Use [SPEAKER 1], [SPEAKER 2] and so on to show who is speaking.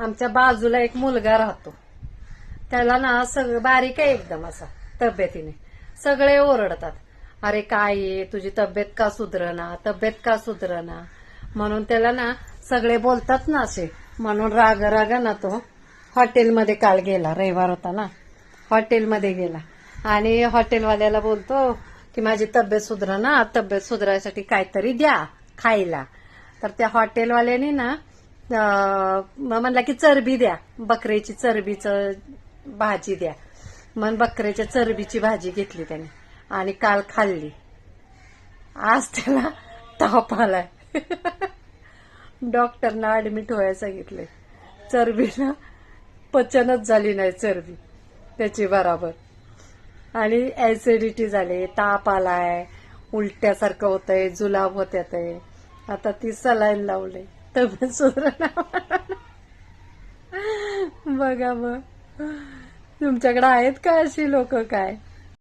[SPEAKER 1] आमच्या बाजूला एक मुलगा राहतो. त्याला ना सगळं बारीक आहे एकदम असा तब्येतीने. सगळे ओरडतात. अरे काय आहे? तुझी तब्येत का सुधरना? तब्येत का सुधरना? म्हणून त्याला ना सगळे बोलतात ना असे. म्हणून राग राग ना तो हॉटेलमध्ये काल गेला रविवार होता ना. हॉटेलमध्ये गेला. आणि हॉटेलवाल्याला बोलतो की माझी तब्येत सुधरना तब्येत सुधरायसाठी काहीतरी द्या खायला. तर त्या हॉटेलवाल्याने ना म्हणला की चरबी द्या. बकरीची चरबीचं भाजी द्या. मग बकऱ्याच्या चरबीची भाजी घेतली त्याने आणि काल खाल्ली. आज त्याला ताप आलाय. डॉक्टरना ऍडमिट व्हायला सांगितले चरबीला पचनच झाली नाही चरबी. त्याची बराबर. आणि ऍसिडिटी झाली ताप आलाय उलट्यासारखं होतंय जुलाब होत आहे आता ती सलाईन लावले तब्येत सुधारणा बघा मग. तुमच्याकडे आहेत का अशी लोक काय?